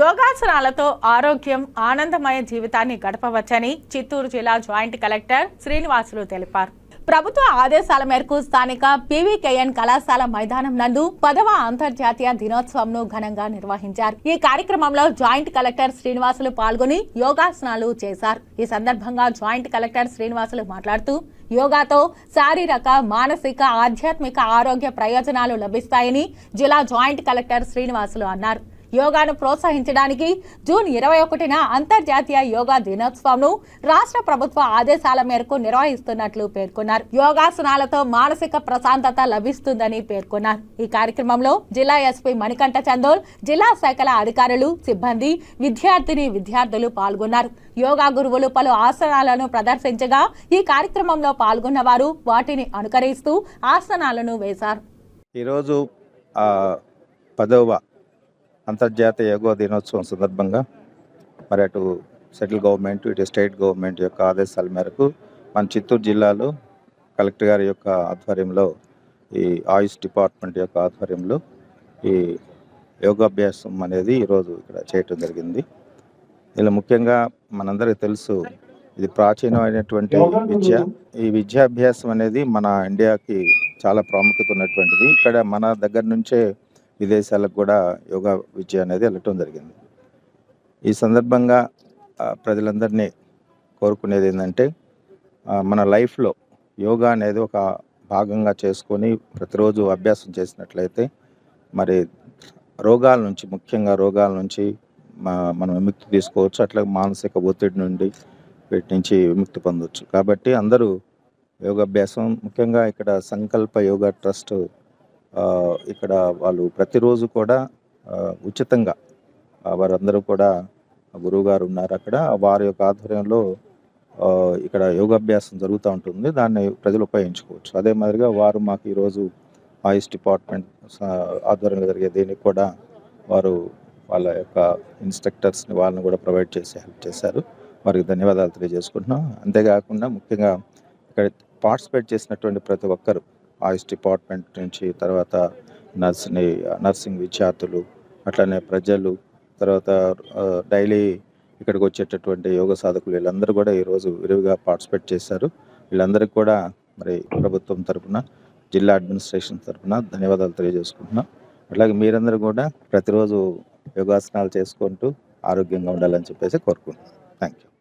యోగాసనాలతో ఆరోగ్యం ఆనందమయ జీవితాన్ని గడపవచ్చని చిత్తూరు జిల్లా జాయింట్ కలెక్టర్ శ్రీనివాసులు తెలిపారు. ప్రభుత్వ ఆదేశాల మేరకు స్థానిక పీవీకేఎన్ కళాశాల మైదానం నందు పదవ అంతర్జాతీయ దినోత్సవంను ఘనంగా నిర్వహించారు. ఈ కార్యక్రమంలో జాయింట్ కలెక్టర్ శ్రీనివాసులు పాల్గొని యోగాసనాలు చేశారు. ఈ సందర్భంగా జాయింట్ కలెక్టర్ శ్రీనివాసులు మాట్లాడుతూ యోగాతో శారీరక మానసిక ఆధ్యాత్మిక ఆరోగ్య ప్రయోజనాలు లభిస్తాయని జిల్లా జాయింట్ కలెక్టర్ శ్రీనివాసులు అన్నారు. యోగాను ప్రోత్సహించడానికి జూన్ ఇరవై ఒకటిన అంతర్జాతీయ యోగా దినోత్సవంను రాష్ట్ర ప్రభుత్వ ఆదేశాల మేరకు నిర్వహిస్తున్నట్లు పేర్కొన్నారు. యోగాసనాలతో మానసిక ప్రశాంతత లభిస్తుందని పేర్కొన్నారు. ఈ కార్యక్రమంలో జిల్లా ఎస్పీ మణికంఠ చందోల్ జిల్లా శాఖల అధికారులు సిబ్బంది విద్యార్థిని విద్యార్థులు పాల్గొన్నారు. యోగా గురువులు పలు ఆసనాలను ప్రదర్శించగా ఈ కార్యక్రమంలో పాల్గొన్న వారు వాటిని అనుకరిస్తూ ఆసనాలను వేశారు. ఈరోజు పదవ అంతర్జాతీయ యోగా దినోత్సవం సందర్భంగా మరి అటు సెంట్రల్ గవర్నమెంట్ ఇటు స్టేట్ గవర్నమెంట్ యొక్క ఆదేశాల మేరకు మన చిత్తూరు జిల్లాలో కలెక్టర్ గారి యొక్క ఆధ్వర్యంలో ఈ ఆయుష్ డిపార్ట్మెంట్ యొక్క ఆధ్వర్యంలో ఈ యోగాభ్యాసం అనేది ఈరోజు ఇక్కడ చేయటం జరిగింది. ఇలా ముఖ్యంగా మనందరికీ తెలుసు ఇది ప్రాచీనమైనటువంటి విద్య. ఈ విద్యాభ్యాసం అనేది మన ఇండియాకి చాలా ప్రాముఖ్యత ఉన్నటువంటిది. ఇక్కడ మన దగ్గర నుంచే విదేశాలకు కూడా యోగా విద్య అనేది వెళ్ళటం జరిగింది. ఈ సందర్భంగా ప్రజలందరినీ కోరుకునేది ఏంటంటే మన లైఫ్లో యోగా అనేది ఒక భాగంగా చేసుకొని ప్రతిరోజు అభ్యాసం చేసినట్లయితే మరి రోగాల నుంచి ముఖ్యంగా రోగాల నుంచి మనం విముక్తి తీసుకోవచ్చు. అట్లాగే మానసిక ఒత్తిడి నుండి వీటి నుంచి విముక్తి పొందవచ్చు కాబట్టి అందరూ యోగాభ్యాసం ముఖ్యంగా ఇక్కడ సంకల్ప యోగా ట్రస్ట్ ఇక్కడ వాళ్ళు ప్రతిరోజు కూడా ఉచితంగా వారందరూ కూడా గురువు గారు ఉన్నారు అక్కడ. వారి యొక్క ఆధ్వర్యంలో ఇక్కడ యోగాభ్యాసం జరుగుతూ ఉంటుంది. దాన్ని ప్రజలు ఉపయోగించుకోవచ్చు. అదే మాదిరిగా వారు మాకు ఈరోజు ఆయుష్ డిపార్ట్మెంట్ స- ఆధ్వర్యంలో జరిగే దీనికి కూడా వారు వాళ్ళ యొక్క ఇన్స్ట్రక్టర్స్ని వాళ్ళని కూడా ప్రొవైడ్ చేసి హెల్ప్ చేశారు. వారికి ధన్యవాదాలు తెలియజేసుకుంటున్నాం. అంతేకాకుండా ముఖ్యంగా ఇక్కడ పార్టిసిపేట్ చేసినటువంటి ప్రతి ఒక్కరు ఆయుష్ డిపార్ట్మెంట్ నుంచి తర్వాత నర్స్ని నర్సింగ్ విద్యార్థులు అట్లనే ప్రజలు తర్వాత డైలీ ఇక్కడికి వచ్చేటటువంటి యోగ సాధకులు వీళ్ళందరూ కూడా ఈరోజు విరివిగా పార్టిసిపేట్ చేశారు. వీళ్ళందరికీ కూడా మరి ప్రభుత్వం తరఫున జిల్లా అడ్మినిస్ట్రేషన్ తరపున ధన్యవాదాలు తెలియజేసుకుంటున్నాం. అట్లాగే మీరందరూ కూడా ప్రతిరోజు యోగాసనాలు చేసుకుంటూ ఆరోగ్యంగా ఉండాలని చెప్పేసి కోరుకుంటున్నాం. Thank you